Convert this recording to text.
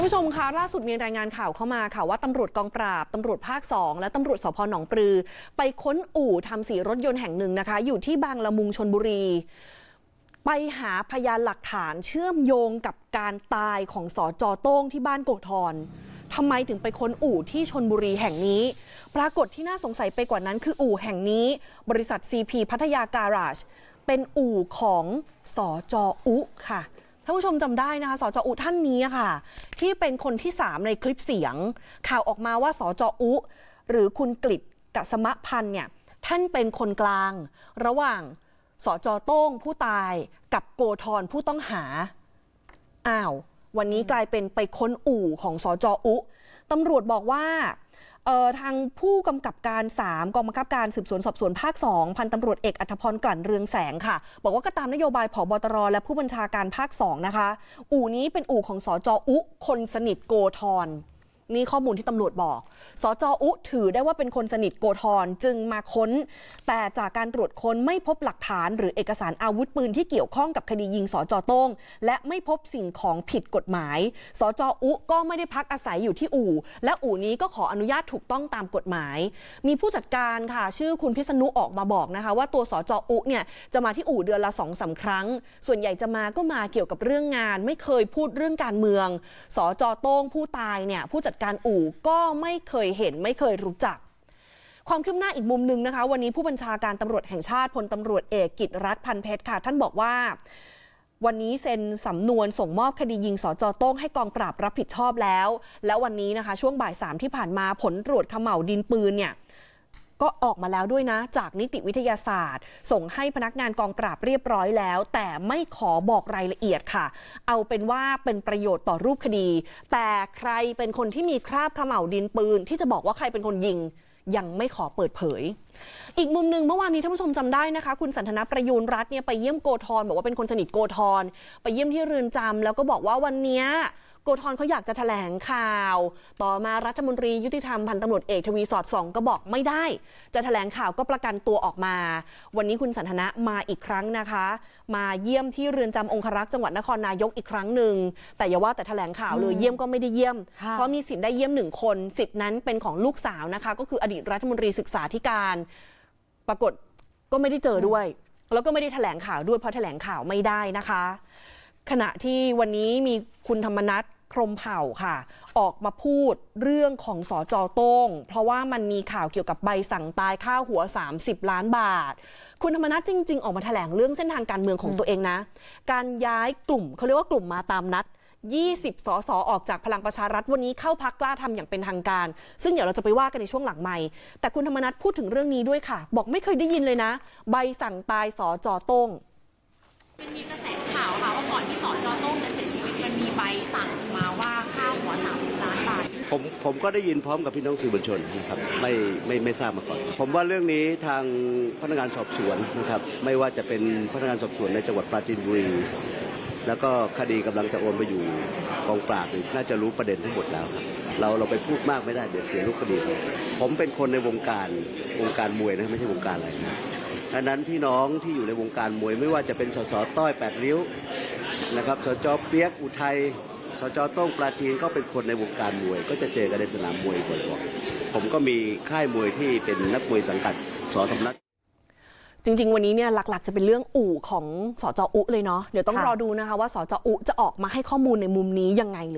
านผู้ชมคะล่าสุดมีรายงานข่าวเข้ามาค่ะว่าตำรวจกองปราบตำรวจภาค 2 และตำรวจสพหนองปลือ ไปค้นอู่ทำสีรถยนต์แห่งหนึ่งนะคะ อยู่ที่บางละมุงชนบุรี ไปหาพยานหลักฐานเชื่อมโยงกับการตายของสอจอโต้งที่บ้านโกธรทำไมถึงไปค้นอู่ที่ชนบุรีแห่งนี้ ปรากฏที่น่าสงสัยไปกว่านั้นคืออู่แห่งนี้ บริษัท CP พัทยาการาจเป็นอู่ของสอจออุค่ะานผู้ชมจำได้นะคะสจอุท่านนี้ค่ะ ที่เป็นคนที่ 3 ในคลิปเสียง ข่าวออกมาว่าสจอุ หรือคุณกฤษกัสมพันธ์เนี่ยท่านเป็นคนกลาง ระหว่างสจโต้งผู้ตายกับโกธรผู้ต้องหาอ้าววันนี้กลายเป็นไปค้นอู่ของสจอุตำรวจบอกว่า ทางผู้กำกับการ 3 กองบังคับการสืบสวนสอบสวนภาค 2 พันตำรวจเอกอัธพรกลั่นเรืองแสงค่ะ บอกว่าก็ตามนโยบายผบตรและผู้บัญชาการภาค 2 นะคะ อู่นี้เป็นอู่ของสจอุคนสนิทโกธร นี่ข้อมูลที่ตำรวจบอก สจอุถือได้ว่าเป็นคนสนิทโกธรจึงมาค้น แต่จากการตรวจค้นไม่พบหลักฐาน หรือเอกสารอาวุธปืนที่เกี่ยวข้องกับคดียิงสจโต้ง และไม่พบสิ่งของผิดกฎหมาย สจอุก็ไม่ได้พักอาศัยอยู่ที่อู่ และอู่นี้ก็ขออนุญาตถูกต้องตามกฎหมาย มีผู้จัดการค่ะ ชื่อคุณพิษณุออกมาบอกนะคะ ว่าตัวสจอุเนี่ยจะมาที่อู่เดือนละสองสาครั้ง ส่วนใหญ่จะมาก็มาเกี่ยวกับเรื่องงาน ไม่เคยพูดเรื่องการเมือง สจโต้งผู้ตายเนี่ยผู้จัดการอู่ก็ไม่เคยเห็นไม่เคยรู้จัก ความคืบหน้าอีกมุมหนึ่งนะคะ วันนี้ผู้บัญชาการตำรวจแห่งชาติพลตำรวจเอกกิตรัฐพันเพชรค่ะ ท่านบอกว่า วันนี้เซ็นสำนวนส่งมอบคดียิงสจโต้งให้กองปราบรับผิดชอบแล้ว แล้ววันนี้นะคะ ช่วงบ่ายสามที่ผ่านมาผลตรวจขม่าวดินปืนเนี่ย ก็ออกมาแล้วด้วยนะ จากนิติวิทยาศาสตร์ ส่งให้พนักงานกองปราบเรียบร้อยแล้ว แต่ไม่ขอบอกรายละเอียดค่ะ เอาเป็นว่าเป็นประโยชน์ต่อรูปคดี แต่ใครเป็นคนที่มีคราบขม่าวดินปืน ที่จะบอกว่าใครเป็นคนยิงยังไม่ขอเปิดเผย อีกมุมหนึ่งเมื่อวานนี้ท่านผู้ชมจำได้นะคะ คุณสันทนาประยูนรัตน์เนี่ยไปเยี่ยมโกธรบอกว่าเป็นคนสนิทโกธรไปเยี่ยมที่เรือนจำแล้วก็บอกว่าวันเนี้ย โกธรเขาอยากจะแถลงข่าว ต่อมารัฐมนตรียุติธรรมพันตำรวจเอกทวีสอดส่องก็บอกไม่ได้ จะแถลงข่าวก็ประกันตัวออกมา วันนี้คุณสันทนะมาอีกครั้งนะคะ มาเยี่ยมที่เรือนจำองครักษ์จังหวัดนครนายกอีกครั้งหนึ่งแต่อย่าว่าแต่แถลงข่าวเลยเยี่ยมก็ไม่ได้เยี่ยมค่ะเพราะมีสิทธิ์ได้เยี่ยมหนึ่งคนสิทธิ์นั้นเป็นของลูกสาวนะคะ ก็คืออดีตรัฐมนตรีศึกษาธิการ ปรากฏก็ไม่ได้เจอด้วย แล้วก็ไม่ได้แถลงข่าวด้วยเพราะแถลงข่าวไม่ได้นะคะ ขณะที่วันนี้มีคุณธรรมนัฐพรมเผ่าค่ะ ออกมาพูดเรื่องของสอจอโต้ง เพราะว่ามันมีข่าวเกี่ยวกับใบสั่งตายค่าหัว 30 ล้านบาท คุณธรรมนัฐจริง ๆ ออกมาแถลงเรื่องเส้นทางการเมืองของตัวเองนะ การย้ายกลุ่มเขาเรียกว่ากลุ่มมาตามนัด 20 สสออกจากพลังประชารัฐวันนี้เข้าพักกล้าทำอย่างเป็นทางการ ซึ่งเดี๋ยวเราจะไปว่ากันในช่วงหลังใหม่ แต่คุณธรรมนัฐพูดถึงเรื่องนี้ด้วยค่ะ บอกไม่เคยได้ยินเลยนะ ใบสั่งตายสอจอโต้งมันมีกระแส ข่าวค่ะว่าก่อนที่สอนจอต้งจะเสียชีวิตมันมีใบสั่งมาว่าค่าหัว 30 ล้านบาท ผมผมก็ได้ยินพร้อมกับพี่น้องสื่อมวลชนนะครับไม่ไม่ไม่ทราบมาก่อน ผมว่าเรื่องนี้ทางพนักงานสอบสวนนะครับไม่ว่าจะเป็นพนักงานสอบสวนในจังหวัดปราจีนบุรีแล้วก็คดีกำลังจะโอนไปอยู่กองปราบน่าจะรู้ประเด็นทั้งหมดแล้ว เราเราไปพูดมากไม่ได้เดี๋ยวเสียรูปคดี ผมเป็นคนในวงการวงการมวยนะไม่ใช่วงการอะไรนะ ดังนั้นพี่น้องที่อยู่ในวงการมวยไม่ว่าจะเป็นสสต้อยแปดริ้วนะครับสจเปียกอุทัยสจโต้งปราจีนก็เป็นคนในวงการมวย ก็จะเจอกันในสนามมวยบ่อยๆผมก็มีค่ายมวยที่เป็นนักมวยสังกัดสอธรรมนัฐจริง ๆ วันนี้เนี่ยหลักๆ จะเป็นเรื่องอู่ของสจอุเลยเนาะเดี๋ยวต้องค่ะรอดูนะคะว่าสจอุจะออกมาให้ข้อมูลในมุมนี้ยังไง